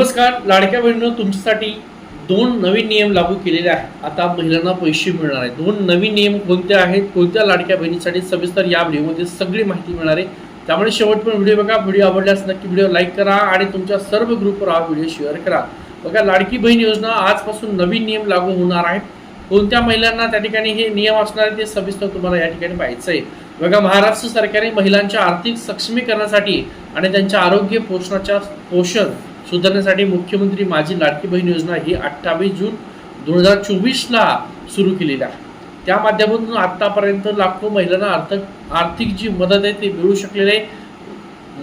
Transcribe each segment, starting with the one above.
नमस्कार लाडक्या बहिणीनं तुमच्यासाठी दोन नवीन नियम लागू केलेले आहेत. आता महिलांना पैसे मिळणार आहेत. दोन नवीन नियम कोणते आहेत? कोणत्या लाडक्या बहिणीसाठी सविस्तर या व्हिडिओमध्ये सगळी माहिती मिळणार आहे. त्यामुळे शेवटपर्यंत व्हिडिओ बघा. व्हिडिओ आवडल्यास नक्की व्हिडिओ लाईक करा आणि तुमच्या सर्व ग्रुपवर हा व्हिडिओ शेअर करा. बघा लाडकी बहीण योजना आजपासून नवीन नियम लागू होणार आहेत. कोणत्या महिलांना त्या ठिकाणी हे नियम असणार आहे ते सविस्तर तुम्हाला या ठिकाणी पाहायचं आहे. बघा महाराष्ट्र सरकारने महिलांच्या आर्थिक सक्षमीकरणासाठी आणि त्यांच्या आरोग्य पोषणाच्या पोषण सुधारण्यासाठी मुख्यमंत्री माझी लाडकी बहीण योजना ही अठ्ठावीस जून दोन हजार चोवीसला सुरू केलेली आहे. त्या माध्यमातून आतापर्यंत लाखो महिलांना आर्थिक आर्थिक जी मदत आहे ती मिळू शकलेली आहे.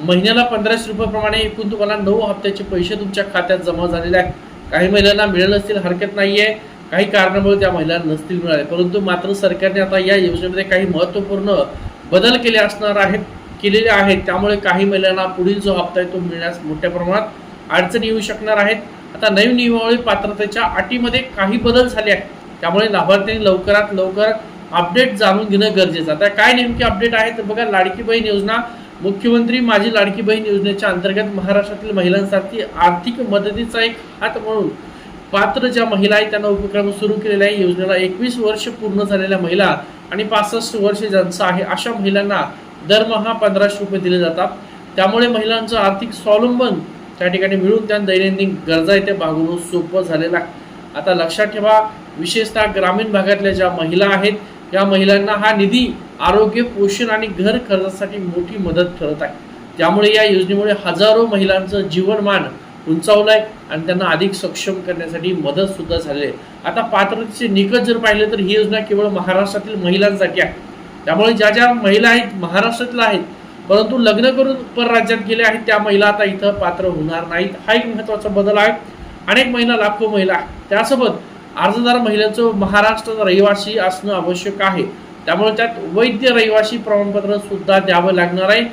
महिन्याला पंधराशे रुपयाप्रमाणे एकूण तुम्हाला नऊ हप्त्याचे पैसे तुमच्या खात्यात जमा झालेले आहेत. काही महिलांना मिळत असतील हरकत नाही आहे काही कारणामुळे त्या महिलांना नसतील मिळाले परंतु मात्र सरकारने आता या योजनेमध्ये काही महत्त्वपूर्ण बदल केले असणार आहेत केलेले आहेत. त्यामुळे काही महिलांना पुढील जो हप्ता आहे तो मिळण्यास मोठ्या प्रमाणात अडचणी येऊ शकणार आहेत. आता नवीन नियमावली पात्रतेच्या अटीमध्ये काही बदल झाले आहेत. त्यामुळे लाभार्थ्यांनी लवकरात लवकर अपडेट जाणून घेणं गरजेचं आता काय नेमके अपडेट आहे तर बघा लाडकी बहीण योजना. मुख्यमंत्री माझी लाडकी बहीण योजनेच्या अंतर्गत महाराष्ट्रातील महिलांसाठी आर्थिक मदतीचा एक हात म्हणून पात्र ज्या महिला आहेत त्यांना उपक्रम सुरू केलेला आहे. योजनेला एकवीस वर्ष पूर्ण झालेल्या महिला आणि पासष्ट वर्ष ज्यांचं आहे अशा महिलांना दरमहा पंधराशे रुपये दिले जातात. त्यामुळे महिलांचं आर्थिक स्वावलंबन त्या ठिकाणी मिळून त्या दैनंदिन गरजा इथे भागवणं सोपं झालेलं आहे. आता लक्षात ठेवा विशेषतः ग्रामीण भागातल्या ज्या महिला आहेत या महिलांना हा निधी आरोग्य पोषण आणि घर खर्चासाठी मोठी मदत करत आहे. त्यामुळे या योजनेमुळे हजारो महिलांचं जीवनमान उंचावलं आहे आणि त्यांना अधिक सक्षम करण्यासाठी मदत सुद्धा आहे. आता पात्रतेचे निकष जर पाहिले तर ही योजना केवळ महाराष्ट्रातील महिलांसाठी आहे. त्यामुळे ज्या ज्या महिला आहेत महाराष्ट्रातल्या आहेत परंतु लग्न करून परराज्यात गेले आहेत त्या महिला आता इथं पात्र होणार नाहीत. हा एक महत्त्वाचा बदल आहे. अनेक महिला लाखो महिला त्यासोबत अर्जदार महिलेचं महाराष्ट्र रहिवासी असणं आवश्यक आहे. त्यामुळे त्यात वैद्य रहिवासी प्रमाणपत्र सुद्धा द्यावं लागणार आहे.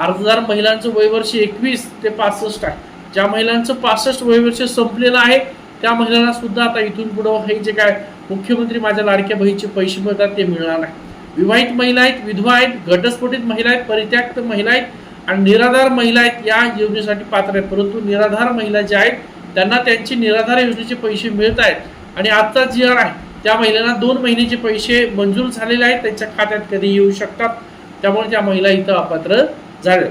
अर्जदार महिलांचं वयवर्ष एकवीस ते पासष्ट आहे. ज्या महिलांचं पासष्ट वयवर्ष संपलेलं आहे त्या महिलांना सुद्धा आता इथून पुढं हे जे काय मुख्यमंत्री माझ्या लाडक्या बहीचे पैसे मिळतात ते मिळणार नाही. विवाहित महिला आहेत विधवा आहेत घटस्फोटित महिला आहेत परित्यक्त महिला आहेत आणि निराधार महिला आहेत या योजनेसाठी पात्र आहेत. परंतु निराधार महिला ज्या आहेत त्यांना त्यांचे निराधार योजनेचे पैसे मिळत आहेत आणि आजचा जी आर आहे त्या महिलांना दोन महिन्याचे पैसे मंजूर झालेले आहेत. त्यांच्या खात्यात कधी येऊ शकतात त्यामुळे त्या महिला इथं अपात्र झाल्या.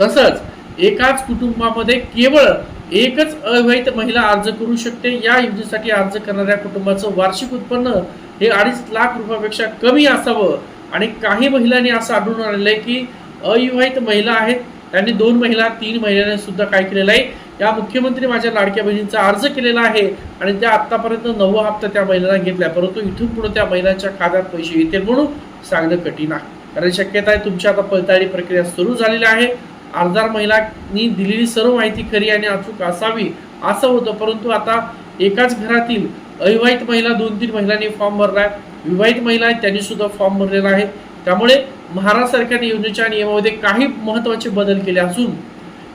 तसंच एकाच कुटुंबामध्ये केवळ एकच अविवाहित महिला अर्ज करू शकते. या योजनेसाठी अर्ज करणाऱ्या कुटुंबाचं वार्षिक उत्पन्न हे अडीच लाख रुपयापेक्षा कमी असावं. आणि काही महिलांनी असं आढळून आलेलं आहे की अविवाहित महिला आहेत. त्यांनी दोन महिला तीन महिलांनी सुद्धा काय केलेलं आहे? या मुख्यमंत्री माझ्या लाडक्या बहिणींचा अर्ज केलेला आहे. आणि त्या आतापर्यंत नववा हप्ता त्या महिलांना घेतलाय. परंतु इथून पुढे त्या महिलांच्या खात्यात पैसे येतील म्हणून सांगणं कठीण आहे. कारण शक्यता आहे तुमची आता पडताळणी प्रक्रिया सुरू झालेली आहे. अर्जदार महिलांनी दिलेली सर्व माहिती खरी आणि अचूक असावी असं होतं. परंतु आता एकाच घरातील अविवाहित महिला दोन तीन महिलांनी फॉर्म भरला आहे. विवाहित महिला आहेत त्यांनी सुद्धा फॉर्म भरलेला आहे. त्यामुळे महाराष्ट्र सरकारने योजनेच्या नियमामध्ये काही महत्त्वाचे बदल केले. असून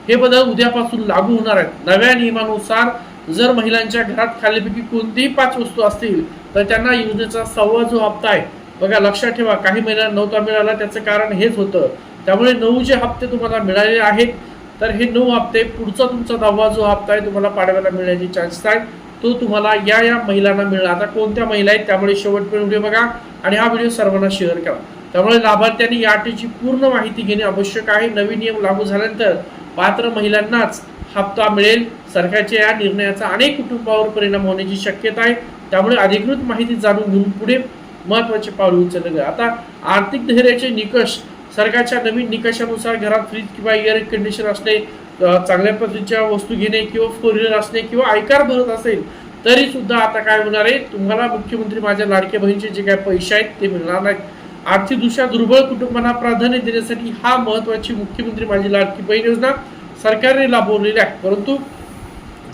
हे बदल उद्यापासून लागू होणार आहेत. नव्या नियमानुसार जर महिलांच्या घरात खालीपैकी कोणतीही पाच वस्तू असतील तर त्यांना योजनेचा सव्वा जो हप्ता आहे बघा लक्षात ठेवा काही महिला नव्हता मिळाला त्याचं कारण हेच होतं. त्यामुळे नऊ जे हप्ते तुम्हाला मिळालेले आहेत तर हे नऊ हप्ते पुढचा तुमचा दहावा जो हप्ता आहे तुम्हाला पाडव्याला मिळण्याचे चान्सेस आहेत. तो तुम्हाला या या महिलांना मिळणार. आता कोणत्या महिला आहेत त्यामुळे शेवटपर्यंत व्हिडिओ बघा. आणि हा व्हिडिओ सर्वांना शेअर करा. त्यामुळे लाभार्थ्यांनी या अटीची पूर्ण माहिती घेणे आवश्यक आहे. नवीन नियम लागू झाल्यानंतर पात्र महिलांनाच हप्ता मिळेल. सरकारच्या या निर्णयाचा अनेक कुटुंबावर परिणाम होण्याची शक्यता आहे. त्यामुळे अधिकृत माहिती जाणून घेऊन पुढे महत्त्वाचे पाऊल उचलले गेले आता आर्थिक धैर्याचे निकष सरकारच्या नवीन निकषानुसार घरात फ्रीज किंवा एअर कंडिशन असणे चांगल्या पद्धतीच्या वस्तू घेणे किंवा फोर व्हीलर असणे किंवा आयकार भरत असेल तरी सुद्धा आता काय होणार आहे? तुम्हाला मुख्यमंत्री माझ्या लाडक्या बहिणीचे जे काही पैसे आहेत ते मिळणार नाहीत. आर्थिकदृष्ट्या दुर्बळ कुटुंबांना प्राधान्य देण्यासाठी हा महत्वाची मुख्यमंत्री माझी लाडकी बहीण योजना सरकारने राबवलेली आहे. परंतु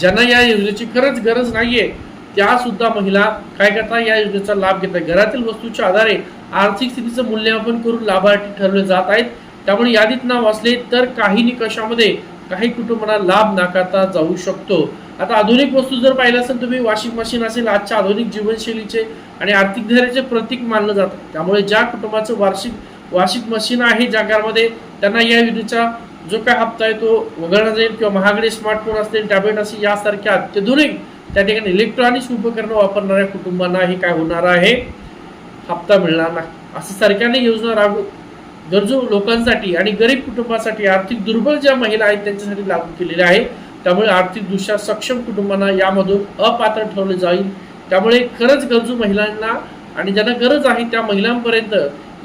ज्यांना या योजनेची खरंच गरज नाहीये त्या सुद्धा महिला काय करतात? या योजनेचा लाभ घेतात. घरातील वस्तूच्या आधारे आर्थिक स्थितीचं मूल्यमापन करून लाभार्थी ठरवले जात आहेत. त्यामुळे यादीत नाव असले तर काही निकषामध्ये काही कुटुंबांना लाभ नाकारता जाऊ शकतो. आता आधुनिक वस्तू जर पाहिलं असेल तुम्ही वॉशिंग मशीन असेल आजच्या आधुनिक जीवनशैलीचे आणि आर्थिक धैर्याचे प्रतीक मानलं जातं. त्यामुळे ज्या कुटुंबाचं वार्षिक वॉशिंग मशीन आहे ज्या घरामध्ये त्यांना या योजनेचा जो काय हप्ता आहे तो वगळला जाईल किंवा महागडे स्मार्टफोन असतील टॅबलेट असतील यासारख्या अत्याधुनिक त्या ठिकाणी इलेक्ट्रॉनिक्स उपकरणं वापरणाऱ्या कुटुंबांना हे काय होणार आहे? हप्ता मिळणार नाही. असं सरकारने योजना राबव गरजू लोकांसाठी आणि गरीब कुटुंबासाठी आर्थिक दुर्बल ज्या महिला आहेत त्यांच्यासाठी लागू केलेले आहे त्यामुळे आर्थिकदृष्ट्या सक्षम कुटुंबांना यामधून अपात्र ठेवले जाईल. त्यामुळे खरंच गरजू महिलांना आणि ज्यांना गरज आहे त्या महिलांपर्यंत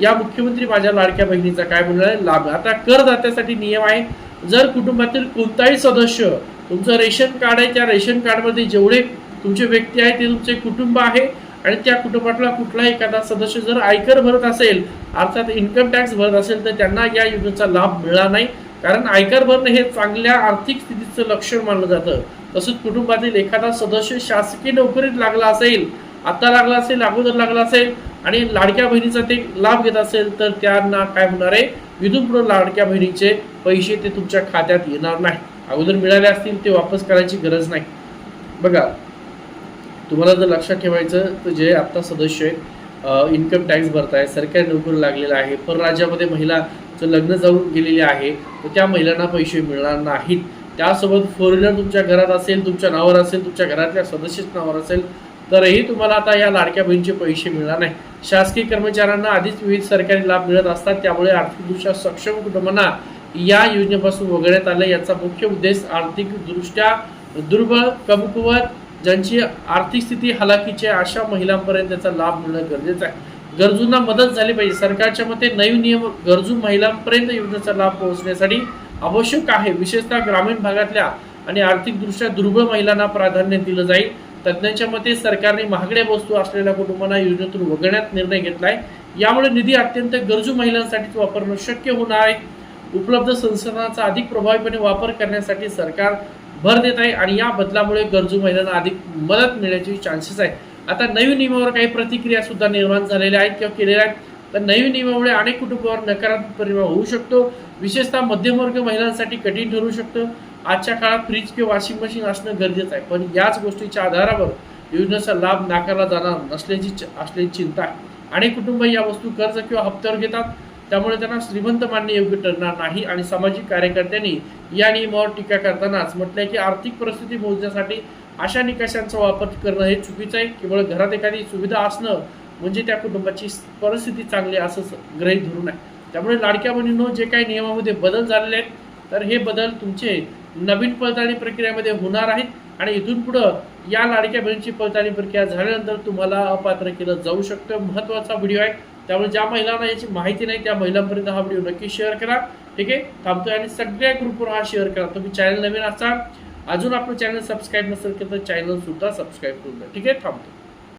या मुख्यमंत्री माझ्या लाडक्या बहिणीचा काय म्हणणार आहे? लाभ. आता करदात्यासाठी नियम आहे जर कुटुंबातील कोणताही सदस्य तुमचं रेशन कार्ड आहे त्या रेशन कार्डमध्ये जेवढे तुमचे व्यक्ती आहे ते तुमचे कुटुंब आहे आणि त्या कुटुंबातला कुठलाही एखादा सदस्य जर आयकर भरत असेल अर्थात इन्कम टॅक्स भरत असेल तर त्यांना या योजनेचा लाभ मिळणार नाही. कारण आयकर भरणं हे चांगल्या आर्थिक स्थितीचं लक्षण मानलं जातं. तसंच कुटुंबातील एखादा सदस्य शासकीय नोकरीत लागला असेल आता लागला असेल अगोदर लागला असेल आणि लाडक्या बहिणीचा ते लाभ घेत असेल तर त्यांना काय होणार आहे? इथून पुढे लाडक्या बहिणीचे पैसे ते तुमच्या खात्यात येणार नाही. अगोदर मिळाले असतील ते वापस करायची गरज नाही. बघा तुम्हाला जर लक्षात ठेवायचं तर जे आत्ता सदस्य आहेत इन्कम टॅक्स भरताय सरकारी नोकरी लागलेला आहे परराज्यामध्ये महिलाचं लग्न जाऊन गेलेले आहे तर त्या महिलांना पैसे मिळणार नाहीत. त्यासोबत फोर व्हीलर तुमच्या घरात असेल तुमच्या नावावर असेल तुमच्या घरातल्या सदस्याच्या नावावर असेल तरही तुम्हाला आता या लाडक्या बहिणीचे पैसे मिळणार नाही. शासकीय कर्मचाऱ्यांना आधीच विविध सरकारी लाभ मिळत असतात त्यामुळे आर्थिकदृष्ट्या सक्षम कुटुंबांना या योजनेपासून वगळण्यात आलं याचा मुख्य उद्देश आर्थिकदृष्ट्या दुर्बळ कमकुवत ज्यांची आर्थिक स्थिती हलाखीची आहे अशा महिलांपर्यंत त्याचा लाभ मिळणं गरजेचं आहे. गरजूंना मदत झाली पाहिजे. सरकारच्या मते नवीन नियम गरजू महिलांपर्यंत योजनेचा लाभ पोहोचण्यासाठी आवश्यक आहे. विशेषतः ग्रामीण भागातल्या आणि आर्थिकदृष्ट्या दुर्बळ महिलांना प्राधान्य दिलं जाईल. तज्ज्ञांच्या मते सरकारने महागड्या वस्तू असलेल्या कुटुंबांना योजनेतून वगळण्यात निर्णय घेतला आहे. यामुळे निधी अत्यंत गरजू महिलांसाठीच वापरणं शक्य होणार आहे. उपलब्ध संसाधनाचा अधिक प्रभावीपणे वापर करण्यासाठी सरकार भर देत आहे आणि या बदलामुळे गरजू महिलांना अधिक मदत मिळण्याचे चान्सेस आहे आता नवीन नियमावर काही प्रतिक्रिया सुद्धा निर्माण झालेल्या आहेत किंवा केलेल्या आहेत. तर नवीन नियमामुळे अनेक कुटुंबावर नकारात्मक परिणाम होऊ शकतो. विशेषतः मध्यमवर्ग महिलांसाठी कठीण ठरू शकतं. आजच्या काळात फ्रीज किंवा वॉशिंग मशीन असणं गरजेचं आहे. पण याच गोष्टीच्या आधारावर योजनेचा लाभ नाकारला जाणार नसल्याची असल्याची चिंता आहे. अनेक कुटुंब या वस्तू कर्ज किंवा हप्त्यावर घेतात. त्यामुळे त्यांना श्रीमंत मानणे योग्य ठरणार नाही आणि सामाजिक कार्यकर्त्यांनी या नियमावर टीका करतानाच म्हटलंय की आर्थिक परिस्थिती मोजण्यासाठी अशा निकषांचा वापर करणं हे चुकीचं आहे. केवळ घरात एखादी सुविधा असणं म्हणजे त्या कुटुंबाची परिस्थिती चांगली आहे असं ग्रहित धरून आहे. त्यामुळे लाडक्या बहिणींनो जे काही नियमामध्ये बदल झालेले आहेत तर हे बदल तुमचे नवीन पडताळणी प्रक्रियेमध्ये होणार आहेत. आणि इथून पुढं या लाडक्या बहिणीची पडताळणी प्रक्रिया झाल्यानंतर तुम्हाला अपात्र केलं जाऊ शकतं. महत्त्वाचा व्हिडिओ आहे. त्यामुळे ज्या महिलांना याची माहिती नाही त्या महिलांपर्यंत हा व्हिडिओ नक्की शेअर करा. ठीक आहे? थांबतोय आणि सगळ्या ग्रुपवर हा शेअर करा. तुम्ही चॅनल नवीन असाल अजून आपलं चॅनल सबस्क्राईब नसेल केलं तर चॅनल सुद्धा सबस्क्राईब करून द्या. ठीक आहे? थांबतो